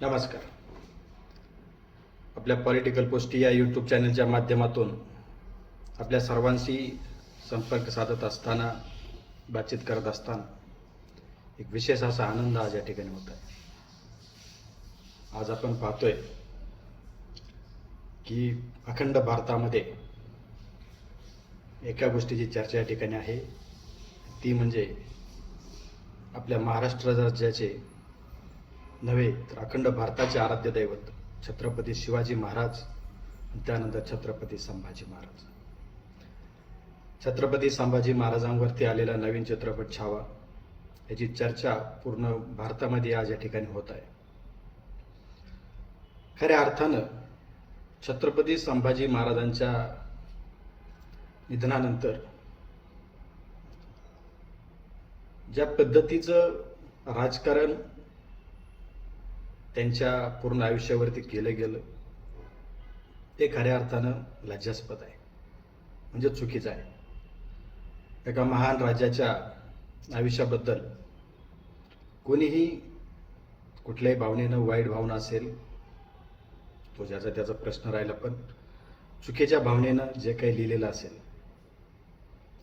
नमस्कार. आपल्या पॉलिटिकल पोस्टी या यूट्यूब चॅनलच्या माध्यमातून आपल्या सर्वांशी संपर्क साधत असताना बातचीत करत असताना एक विशेष असा आनंद आज या ठिकाणी होत आहे. आज आपण पाहतोय की अखंड भारतामध्ये एका गोष्टीची चर्चा या ठिकाणी आहे. ती म्हणजे आपल्या महाराष्ट्र राज्याचे नव्हे तर अखंड भारताचे आराध्य दैवत छत्रपती शिवाजी महाराज त्यानंतर छत्रपती संभाजी महाराज. छत्रपती संभाजी महाराजांवरती आलेला नवीन चित्रपट छावा याची चर्चा पूर्ण भारतामध्ये आज या ठिकाणी होत आहे. खऱ्या अर्थानं छत्रपती संभाजी महाराजांच्या निधनानंतर ज्या पद्धतीचं राजकारण त्यांच्या पूर्ण आयुष्यावरती केलं गेलं ते खऱ्या अर्थानं लज्जास्पद आहे. म्हणजे चुकीचं आहे. एका महान राजाच्या आयुष्याबद्दल कोणीही कुठल्याही भावनेनं वाईट भावना असेल तो ज्याचा त्याचा प्रश्न राहिला पण चुकीच्या भावनेनं जे काही लिहिलेलं असेल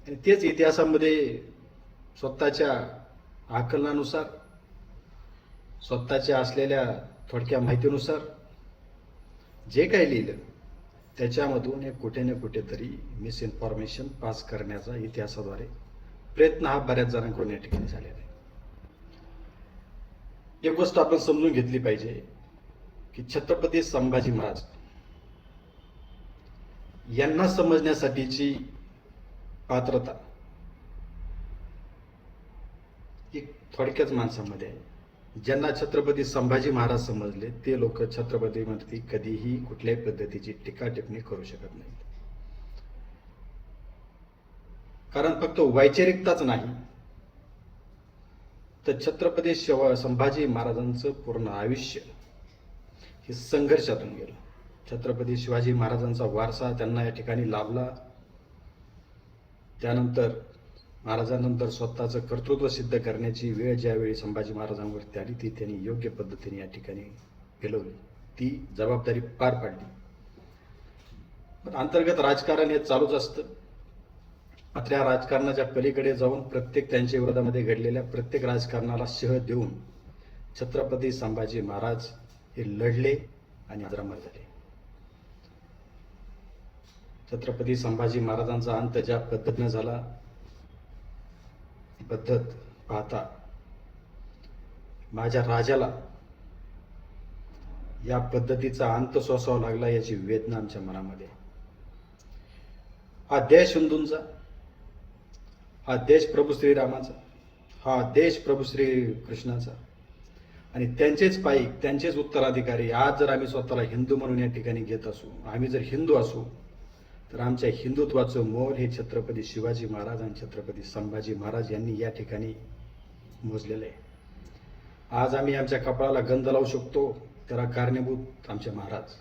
आणि तेच इतिहासामध्ये स्वतःच्या आकलनानुसार स्वतःच्या असलेल्या थोडक्या माहितीनुसार जे काही लिहिलं त्याच्यामधून हे कुठे ना कुठेतरी मिसइन्फॉर्मेशन पास करण्याचा इतिहासाद्वारे प्रयत्न हा बऱ्याच जणांकडून या ठिकाणी झालेला आहे. एक गोष्ट आपण समजून घेतली पाहिजे की छत्रपती संभाजी महाराज यांना समजण्यासाठीची पात्रता ही थोडक्याच माणसामध्ये आहे. ज्यांना छत्रपती संभाजी महाराज समजले ते लोक छत्रपतीवरती कधीही कुठल्याही पद्धतीची टीका टिप्पणी करू शकत नाहीत. कारण फक्त वैचारिकताच नाही तर छत्रपती शिवा संभाजी महाराजांचं पूर्ण आयुष्य हे संघर्षातून गेलं. छत्रपती शिवाजी महाराजांचा वारसा त्यांना या ठिकाणी लाभला. त्यानंतर महाराजांनंतर स्वतःचं कर्तृत्व सिद्ध करण्याची वेळ ज्यावेळी संभाजी महाराजांवरती आली ती त्यांनी योग्य पद्धतीने या ठिकाणी गेलवली ती जबाबदारी पार पाडली. पण अंतर्गत राजकारण हे चालूच असतं. मात्र या राजकारणाच्या पलीकडे जाऊन प्रत्येक त्यांच्या विरोधामध्ये घडलेल्या प्रत्येक राजकारणाला शह देऊन छत्रपती संभाजी महाराज हे लढले आणि अजरामर झाले. छत्रपती संभाजी महाराजांचा अंत ज्या पद्धतीनं झाला पद्धत पाहता माझ्या राजाला या पद्धतीचा अंत सोसावा लागला याची वेदना आमच्या मनामध्ये. हा देश हिंदूंचा हा देश प्रभू श्रीरामाचा हा देश प्रभू श्री कृष्णाचा आणि त्यांचेच पायी त्यांचेच उत्तराधिकारी आज जर आम्ही स्वतःला हिंदू म्हणून या ठिकाणी घेत असू आम्ही जर हिंदू असू तर आमच्या हिंदुत्वाचं मोल हे छत्रपती शिवाजी महाराज आणि छत्रपती संभाजी महाराज यांनी या ठिकाणी मोजलेलं आहे. आज आम्ही आमच्या कपाळाला गंध लावू शकतो त्याला कारणीभूत आमचे महाराज.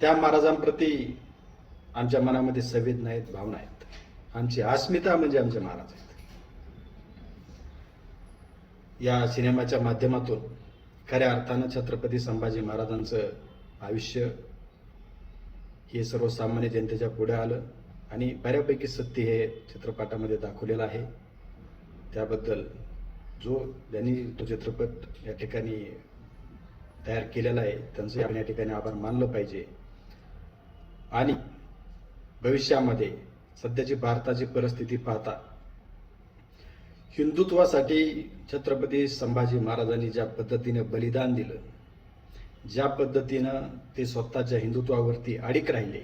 त्या महाराजांप्रती आमच्या मनामध्ये संवेदना आहेत भावना आहेत. आमची अस्मिता म्हणजे आमचे महाराज आहेत. या सिनेमाच्या माध्यमातून खऱ्या अर्थानं छत्रपती संभाजी महाराजांचं आयुष्य हे सर्वसामान्य जनतेच्या पुढे आलं आणि बऱ्यापैकी सत्य हे चित्रपटामध्ये दाखवलेलं आहे. त्याबद्दल जो ज्यांनी तो चित्रपट या ठिकाणी तयार केलेला आहे त्यांचं आपण या ठिकाणी आभार मानलं पाहिजे. आणि भविष्यामध्ये सध्याची भारताची परिस्थिती पाहता हिंदुत्वासाठी छत्रपती संभाजी महाराजांनी ज्या पद्धतीने बलिदान दिलं ज्या पद्धतीनं ते स्वतःच्या हिंदुत्वावरती अडीक राहिले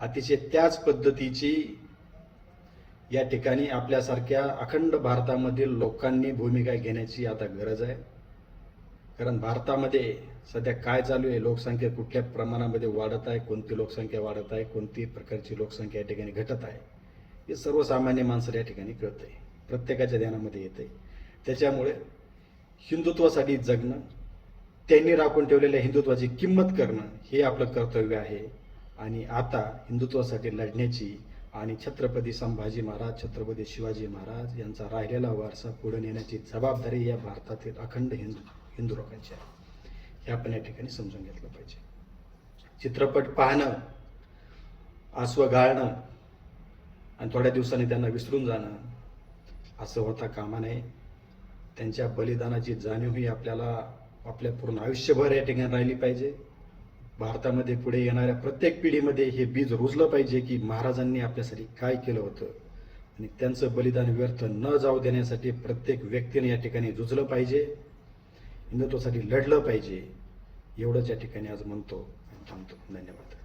अतिशय त्याच पद्धतीची या ठिकाणी आपल्यासारख्या अखंड भारतामधील लोकांनी भूमिका घेण्याची आता गरज आहे. कारण भारतामध्ये सध्या काय चालू आहे लोकसंख्या कुठल्या प्रमाणामध्ये वाढत आहे कोणती लोकसंख्या वाढत आहे कोणती प्रकारची लोकसंख्या या ठिकाणी घटत आहे हे सर्वसामान्य माणसाला या ठिकाणी कळतं आहे प्रत्येकाच्या ध्यानामध्ये येतं आहे त्याच्यामुळे हिंदुत्वासाठी जगणं त्यांनी राखून ठेवलेल्या हिंदुत्वाची किंमत करणं हे आपलं कर्तव्य आहे. आणि आता हिंदुत्वासाठी लढण्याची आणि छत्रपती संभाजी महाराज छत्रपती शिवाजी महाराज यांचा राहिलेला वारसा पुढे नेण्याची जबाबदारी या भारतातील अखंड हिंदू हिंदू लोकांची आहे. हे आपण या ठिकाणी समजून घेतलं पाहिजे. चित्रपट पाहणं आसवं गाळणं आणि थोड्या दिवसांनी त्यांना विसरून जाणं असं होता कामा नये. त्यांच्या बलिदानाची जाणीवही आपल्याला आपल्या पूर्ण आयुष्यभर या ठिकाणी राहिली पाहिजे. भारतामध्ये पुढे येणाऱ्या प्रत्येक पिढीमध्ये हे बीज रुजलं पाहिजे की महाराजांनी आपल्यासाठी काय केलं होतं. आणि त्यांचं बलिदान व्यर्थ न जाऊ देण्यासाठी प्रत्येक व्यक्तीने या ठिकाणी झुजलं पाहिजे. हिंदुत्वासाठी लढलं पाहिजे. एवढंच या ठिकाणी आज म्हणतो आणि थांबतो. धन्यवाद.